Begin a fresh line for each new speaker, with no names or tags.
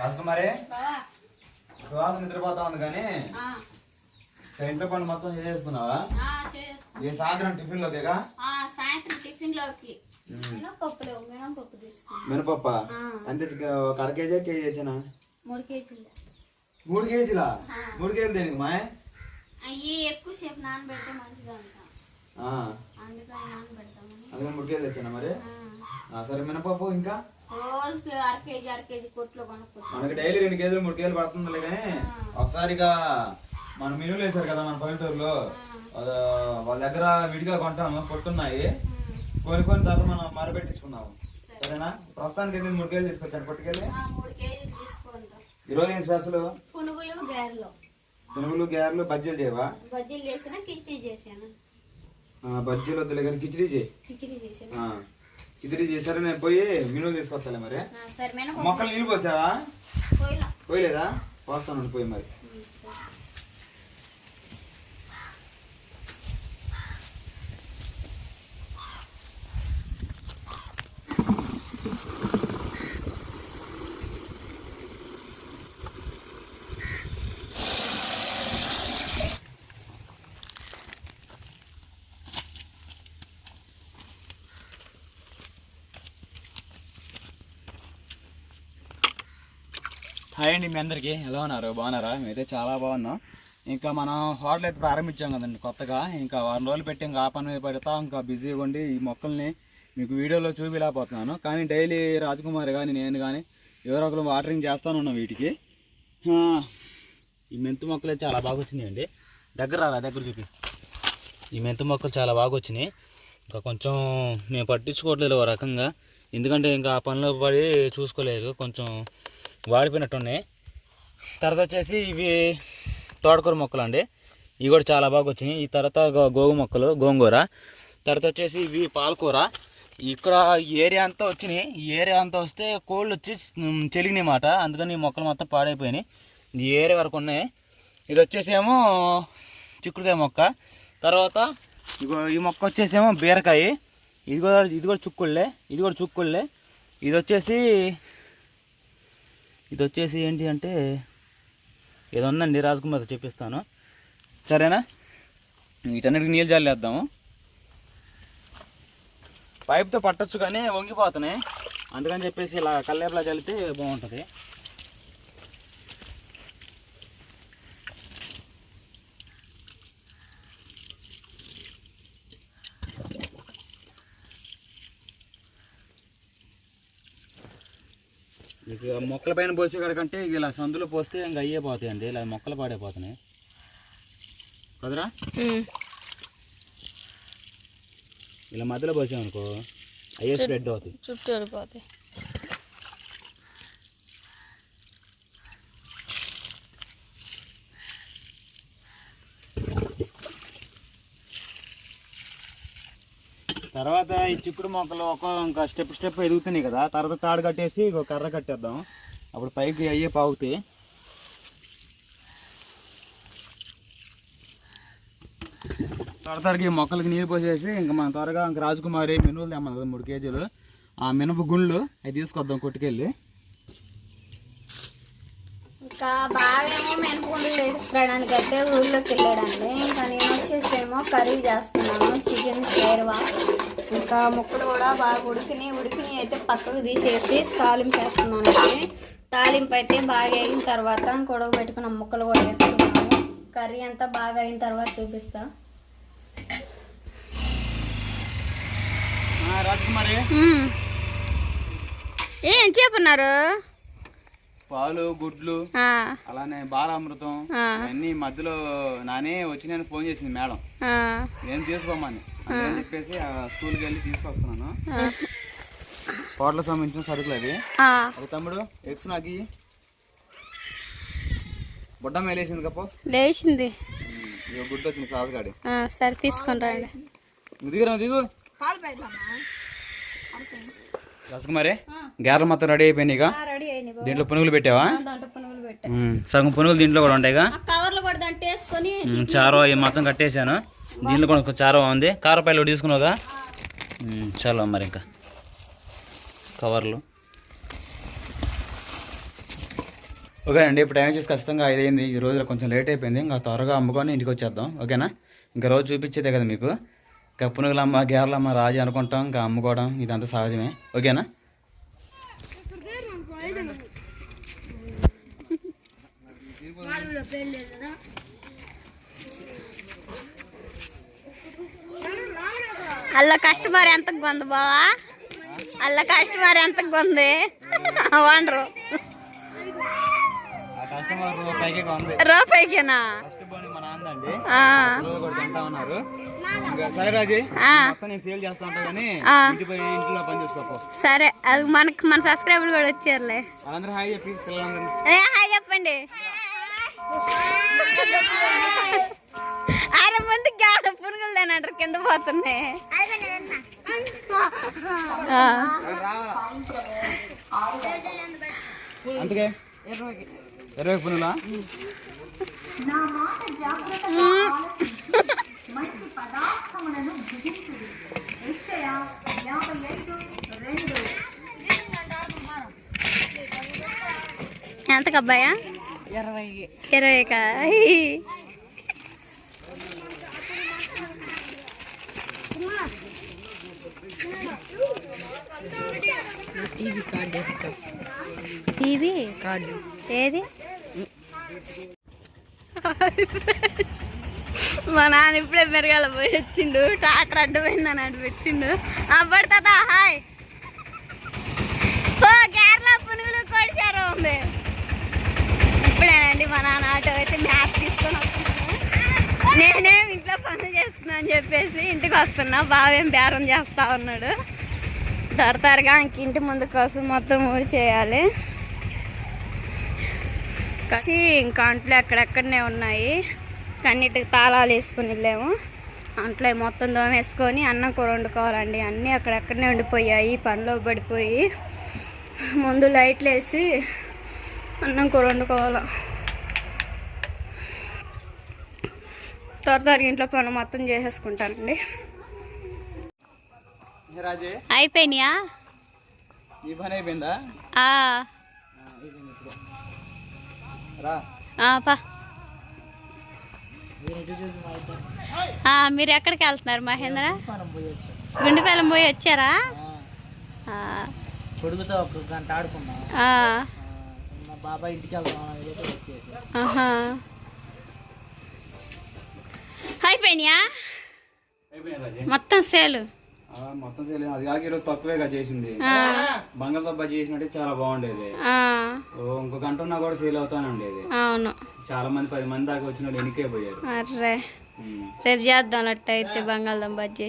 రాజకుమారి సువాస నిద్రపోతా ఉంది కానీ ఇంట్లో పని మొత్తం
చేసుకో.
ఏ సాయంత్రం టిఫిన్ లోకేగా?
ఆ, సాయంత్రం టిఫిన్లోకి. మినపప్పు.
అంతే ఒక అర కేజీ కేజీ తెచ్చినా?
మూడు కేజీలు.
మూడు కేజీలా? మూడు కేజీలు దేనికి మాయ్?
అయ్యి ఎక్కువ సేపు నానబెడితే మంచిది అంట
ఆ,
అందుకని
మూడు కేజీలు తెచ్చానా మరి? సరే మినపప్పు ఇంకా?
రోజుకి అర కేజీ అర కేజీ కొట్లో కొనుక్కొచ్చు
మనకి డైలీ రెండు కేజీలు మూడు కేజీలు పడుతుందిలే కానీ ఒకసారిగా మన మెనూలు వేశారు కదా మన పల్లెటూరులో. వాళ్ళ దగ్గర విడిగా కొంటాము పొట్టున్నాయి. కొన్ని కొన్ని తర్వాత మనం మరపెట్టించుకున్నాము సరేనా? ప్రస్తుతానికి అయితే మూడు కేజీలు తీసుకొచ్చాను. పొట్టుకెళ్ళి? ఈరోజు ఏం స్పెషల్?
పునుగులు గారెలు.
పునుగులు బజ్జీలు చేయవా?
బజ్జీలు చేసిన కిచిడి చేశాను.
ఆ, బజ్జీలు వద్దులే కానీ కిచిడీ చేయి.
కిచిడి చేశాను.
కిచిడీ చేశారు నేను పోయి మెనూలు తీసుకొస్తాలే మరి. మొక్కలు నీళ్ళు పోసావా?
పోయిలా
పోయలేదా? పోస్తాను పోయి మరి
ఉమ్, సరే.
హాయ్ అండి మీ అందరికీ. ఎలా ఉన్నారు? బాగున్నారా? మేమైతే చాలా బాగున్నాం. ఇంకా మనం హోటల్ అయితే ప్రారంభించాం కదండి కొత్తగా. ఇంకా వారం రోజులు పెట్టి ఇంకా ఆ పని పెడతా. ఇంకా బిజీగా ఉండి ఈ మొక్కల్ని మీకు వీడియోలో చూపిలేకపోతున్నాను కానీ డైలీ రాజకుమారి కానీ నేను కానీ ఎవరో ఒకరు వాటరింగ్ చేస్తాను ఉన్నాం వీటికి. ఈ మెంతు మొక్కలు అయితే చాలా బాగా వచ్చినాయండి. దగ్గర రాలా దగ్గర చూపి. ఈ మెంతు మొక్కలు చాలా బాగా వచ్చినాయి. ఇంకా కొంచెం నేను పట్టించుకోవట్లేదు ఓ రకంగా. ఎందుకంటే ఇంకా ఆ పనిలో పడి చూసుకోలేదు. కొంచెం వాడిపోయినట్టు ఉన్నాయి తర్వాత వచ్చేసి ఇవి తోటకూర మొక్కలు అండి ఇవి కూడా చాలా బాగా వచ్చినాయి. ఈ తర్వాత గోగు మొక్కలు గోంగూర. తర్వాత వచ్చేసి ఇవి పాలకూర. ఇక్కడ ఈ ఏరియా అంతా వచ్చినాయి. ఈ ఏరియా అంతా వస్తే కోళ్ళు వచ్చి చెలిగినాయి మాట అందుకని ఈ మొక్కలు మొత్తం పాడైపోయినాయి. ఈ ఏరియా వరకు ఉన్నాయి. ఇది వచ్చేసి ఏమో చిక్కుడుకాయ మొక్క. తర్వాత ఇగో ఈ మొక్క వచ్చేసేమో బీరకాయ. ఇది కూడా ఇది కూడా చుక్కుళ్ళే. ఇది కూడా చుక్కుళ్ళే. ఇది వచ్చేసి ఇది వచ్చేసి ఏంటి అంటే ఏదో ఉందండి రాజకుమార్ చెప్పిస్తాను. సరేనా? వీటన్నిటికి నీళ్ళు చల్లేద్దాము పైప్తో పట్టచ్చు కానీ వంగిపోతున్నాయి. అందుకని చెప్పేసి ఇలా కల్లేపలా చల్లితే బాగుంటుంది. ఇక మొక్కల పైన పోసే కాడికంటే ఇలా సందులో పోస్తే ఇంకా అయ్యే పోతాయండి. ఇలా మొక్కలు పాడైపోతున్నాయి కదరా? ఇలా మధ్యలో పోసామనుకో అయ్యే స్ప్రెడ్ అవుతాయి.
చుట్టూ వెళ్ళిపోతాయి.
తర్వాత ఈ చిక్కుడు మొక్కలు ఒక ఇంకా స్టెప్ స్టెప్ ఎదుగుతున్నాయి కదా తర్వాత తాడు కట్టేసి ఇంకో కర్ర కట్టేద్దాం. అప్పుడు పైకి అయ్యే పాగుతాయి త్వర త్వరగా ఈ మొక్కలకి నీళ్ళు పోసేసి ఇంకా మనం త్వరగా ఇంకా రాజకుమారి మినువులు తెమ్మాలి కదా మూడు కేజీలు. ఆ మినప గుండ్లు అవి తీసుకొద్దాం కొట్టుకెళ్ళి.
ఇంకా బావేమో మినపగుండలు వేసుకురావడానికి అయితే ఊళ్ళోకి వెళ్ళాడండి ఇంకా నేను వచ్చేసేమో కర్రీ చేస్తున్నాను చికెన్ షేర్వా. ఇంకా ముక్కలు కూడా బాగా ఉడికిని ఉడికిని అయితే పక్కకు తీసేసి తాలింపు వేస్తున్నానండి. తాలింపు అయితే బాగా అయిన తర్వాత గొడవ పెట్టుకున్న ముక్కలు కూడా వేసుకున్నాను కర్రీ అంతా బాగా అయిన తర్వాత చూపిస్తా. ఏం చెప్పన్నారు
పాలు గుడ్లు అలానే బాలామృతం అన్ని మధ్యలో నానే వచ్చి నేను ఫోన్ చేసింది మేడం. నేను తీసుకోమని. అని చెప్పేసి ఆ స్కూల్కి వెళ్ళి తీసుకొస్తున్నాను. హోటల్ సంబంధించిన సరుకులు అవి. అది తమ్ముడు ఎగ్స్ నాకు. బుడ్డ మేలేసింది కప్పు.
లేచింది.
గుడ్డ వచ్చింది సాసుగాడి
సరే
నువ్వు దిగురా దిగు. రాజకుమారి గారెలు మొత్తం రెడీ అయిపోయినాయి ఇక. దీంట్లో పునుగులు పెట్టావా? సగం పునుగులు దీంట్లో కూడా
కవర్లు వేసుకొని
ఉమ్, చారో ఇవి మొత్తం కట్టేశాను. దీంట్లో కూడా చారో ఉంది. కారపాయలు తీసుకున్నావుగా? చాలు మరి ఇంకా. కవర్లు. ఓకే అండి ఇప్పుడు టైం వచ్చేసి ఖచ్చితంగా ఐదు అయింది ఈ రోజు కొంచెం లేట్ అయిపోయింది. ఇంకా త్వరగా అమ్ముకొని ఇంటికి వచ్చేద్దాం. ఓకేనా? ఇంకా రోజు చూపించేదే కదా మీకు. ఇంకా పునుగులమ్మ గేర్లమ్మ రాజు అనుకుంటాం ఇంకా అమ్ముకోవడం ఇదంతా సహజమే. ఓకేనా?
అల్ల కస్టమర్ ఎంత కొంది బావా? అల్ల కస్టమర్ ఎంత కొంది
ఉంది
రూపాయికేనా?
ఉన్నారు. ఇంకా సరే రాజీ
ఆ,
మొత్తం నేను సేల్ చేస్తా ఉంటా కానీ
ఆ.
ఇంటి పోయి ఇంట్లో పని చేసుకోపో.
సరే అది మనకి మన సబ్స్క్రైబర్లు కూడా వచ్చారులే.
హాయ్ చెప్పి పిల్లలందరూ
ఏ హాయ్ చెప్పండి. అర మంది గాడ పునుగులు లేనంటారు కింద పోతున్నాయి.
అందుకే. ఇరవై పునులా?
ఎంతకు అబ్బాయా
ఇరవై. TV card.
టీవీ?
కార్డు.
ఏది? మా నాన్న ఇప్పుడే మెరగాల పోయి వచ్చిండు. ట్రాక్టర్ అడ్డమైందని అటు పెట్టిండు. అబ్బడి తాత హాయ్. ఓ కేరళ పునుగులు కొడిచారు ఉంది. ఇప్పుడేనండి మా నాన్న ఆటో అయితే మ్యాప్ తీసుకొని వస్తున్నాను నేనేం ఇంట్లో పనులు చేస్తున్నా అని చెప్పేసి ఇంటికి వస్తున్నా. బావేం బేరం చేస్తా ఉన్నాడు. తరతరగా ఇంక ఇంటి ముందు కోసం మొత్తం ఊరి చేయాలి. కసి ఇంకా అంట్లు ఎక్కడెక్కడనే ఉన్నాయి. అన్నిటికి తాళాలు వేసుకుని వెళ్ళాము. అంట్లో మొత్తం దోమేసుకొని అన్నం కూర వండుకోవాలండి. అన్నీ అక్కడెక్కడనే ఉండిపోయాయి. పనిలో పడిపోయి ముందు లైట్లు వేసి అన్నం కూర వండుకోవాలి. త్వర త్వరగా ఇంట్లో పని మొత్తం చేసేసుకుంటానండి. అయిపోయినాయా? పా. ఆ, మీరు ఎక్కడికి వెళ్తున్నారు మహేంద్ర? గుండెపల్లం పోయి వచ్చారా? ఆ,
కొడుకుతో ఒక గంట ఆడుకున్నాం. బాబాయ్ ఇంటికి.
అయిపోయినాయా? మొత్తం సేలు.
మొత్తం సేల్ అది కాక ఈరోజు తక్కువేగా చేసింది. బంగాళదుంప చేసినట్టే చాలా బాగుండేది. ఇంకో గంట ఉన్నా కూడా సేల్ అవుతానే ఉండేది
అవును.
చాలా మంది పది మంది దాకా వచ్చిన వాళ్ళు ఎనికే పోయారు.
అర్రే. రేపు చేద్దాం అట్ట అయితే బంగాళదుంప బజ్జీ